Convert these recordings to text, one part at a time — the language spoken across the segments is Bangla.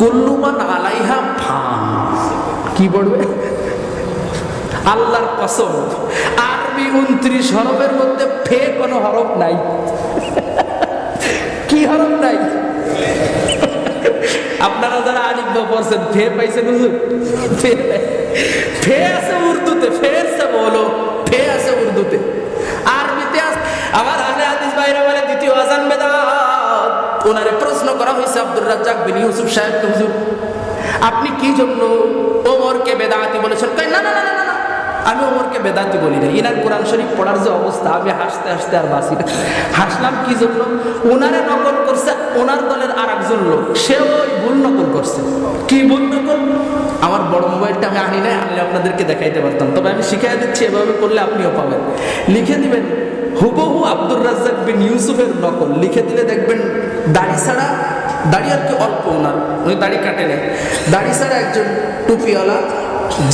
কুল্লুমান আলাইহা ফান। কি পড়বে আল্লাহর কসম, আরবি উনত্রিশ হরফের মধ্যে ফে কোনো হরফ নাই। কি হরফ নাই? আপনারা যারা আলিফ বা পড়ছেন ফে পাইছেন ফে আছে ওনারে প্রশ্ন করা হয়েছে আব্দুর রাজ্জাক বিন ইউসুফ সাহেব হুজুর, আপনি কি জন্য ওমরকে বেদাতি বলেছেন? কই না না না না আমি ওমরকে বেদাতি বলি না ইনার কোরআন শরীফ পড়ার যে অবস্থা, আমি হাসতে হাসতে আর বাসি না। হাসলাম কি জন্য? ওনারে নকল করছে ওনার দলের আর একজন লোক। সে ওই ভুল নকল করছে। কি ভুল নকল? আমার বড় মোবাইলটা আমি আনি নাই, আনলে আপনাদেরকে দেখাইতে পারতাম। তবে আমি শিখাই দিচ্ছি, এভাবে করলে আপনিও পাবেন। লিখে দিবেন, হুবহু আব্দুর রাজ্জাক বিন ইউসুফের নকল। লিখে দিলে দেখবেন দাড়ি ছাড়া দাড়ি আর কি অল্প ওনার উনি দাড়ি কাটে নেই। দাড়ি ছাড়া একজন টুপিওয়ালা,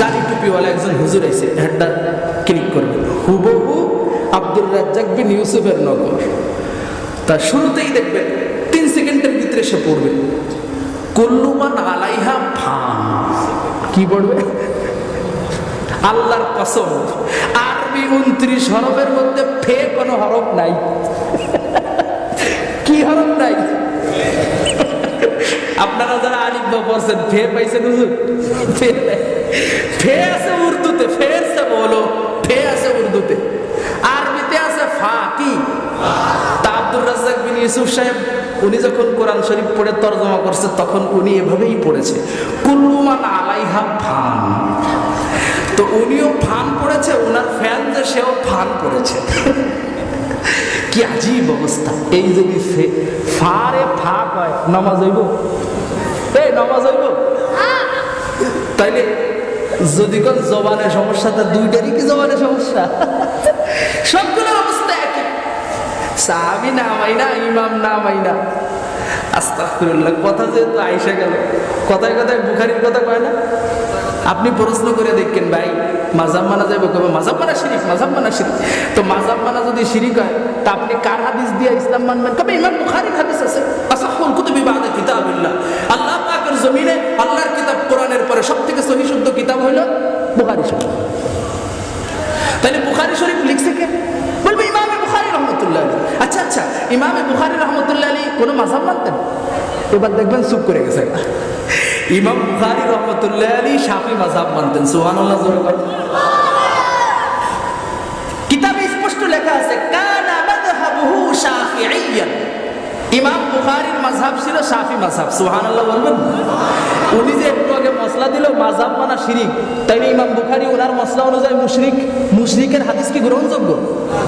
জালি টুপিওয়ালা একজন হুজুর এসে হেডটা ক্লিক করবে। হুবহু আব্দুর রাজ্জাক বিন ইউসুফের নকল। তা শুরুতেই দেখবেন তিন সেকেন্ডের ভিতরে সে পড়বে। কল্লুমান আলাইহা ফান। কি পড়বে? আল্লাহর কসম, আরবি উনত্রিশ হরফের মধ্যে ফে কোনো হরফ নাই। কি হরফ নাই? আপনারা যারা আলিফ বা পড়ছেন ফে পাইছেন হুজুর? ফে ফে আছে উর্দুতে, ফের সে বলো ফে আছে উর্দুতে। আরবিতে আছে ফা কি তা আব্দুর রাজ্জাক বিন ইউসুফ সাহেব, উনি যখন কোরআন শরীফ পড়ে তর্জমা করছে, তখন উনি এভাবেই পড়েছে। কুল্লুমান আলাইহা ফান। তো উনিও ফান পড়েছে ওনার ফ্যান যে, সেও ফান পড়েছে। কি আজীব অবস্থা। এই যদি ফারে ফা কয় নামাজ হইব? এই, নামাজ হইব? তাইলে যদি কোন জবানের সমস্যা, তার দুইটারই কি জবানের সমস্যা? সবগুলোর অবস্থা একই। সাহাবি না মাইনা ইমাম না মাইনা আস্তাগফিরুল্লাহ, কথা যেহেতু আইসা গেল। কথায় কথায় বুখারির কথা কয় না? আপনি প্রশ্ন করে দেখেন, ভাই মাজাব মানা যাবে কবে? মাজাব মানা শিরিক মাজাব মানা শিরিক। তো মাজাব মানা যদি শিরিক হয়, তা আপনি কার হাদিস দিয়ে ইসলাম মানবেন? কবে ইমাম বুখারির হাদিস আছে। আসাহুল কুতুবি বাদে কিতাবিল্লাহ। আল্লাহ পাকের জমিনে আল্লাহর কিতাব কোরআনের পরে সবথেকে সহি শুদ্ধ কিতাব হলো বুখারী শরীফ। তাহলে বুখারী শরীফ লিখছে কে? বলবে ইমামে বুখারী রহমতুল্লাহ আচ্ছা আচ্ছা ইমামে বুখারী রহমতুল্লাহ আলী কোনো মাঝাব মানতেন? এবার দেখবেন চুপ করে গেছে। ইমাম বুখারী রহমতুল্লাহ আলী শাফি মাঝাব মানতেন, সুবহানাল্লাহ কিতাবে স্পষ্ট লেখা আছে ইমাম বুখারীর মাযহাব ছিল শাফি মাযহাব, সুবহানাল্লাহ, বলবেন? উনি যে একটু আগে মশলা দিল, মাযহাব মানা শিরিক। তাইলে ইমাম বুখারী ওনার মশলা অনুযায়ী মুশরিক, মুশরিকের হাদিস কি গ্রহণযোগ্য?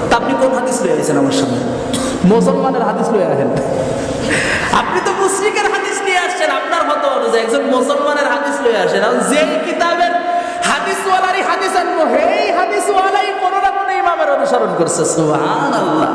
তা আপনি কোন হাদিস লয়ে আছেন আমার সামনে? মুসলমানের হাদিস লয়ে আছেন হাদিসওয়ালারই হাদিস আনবো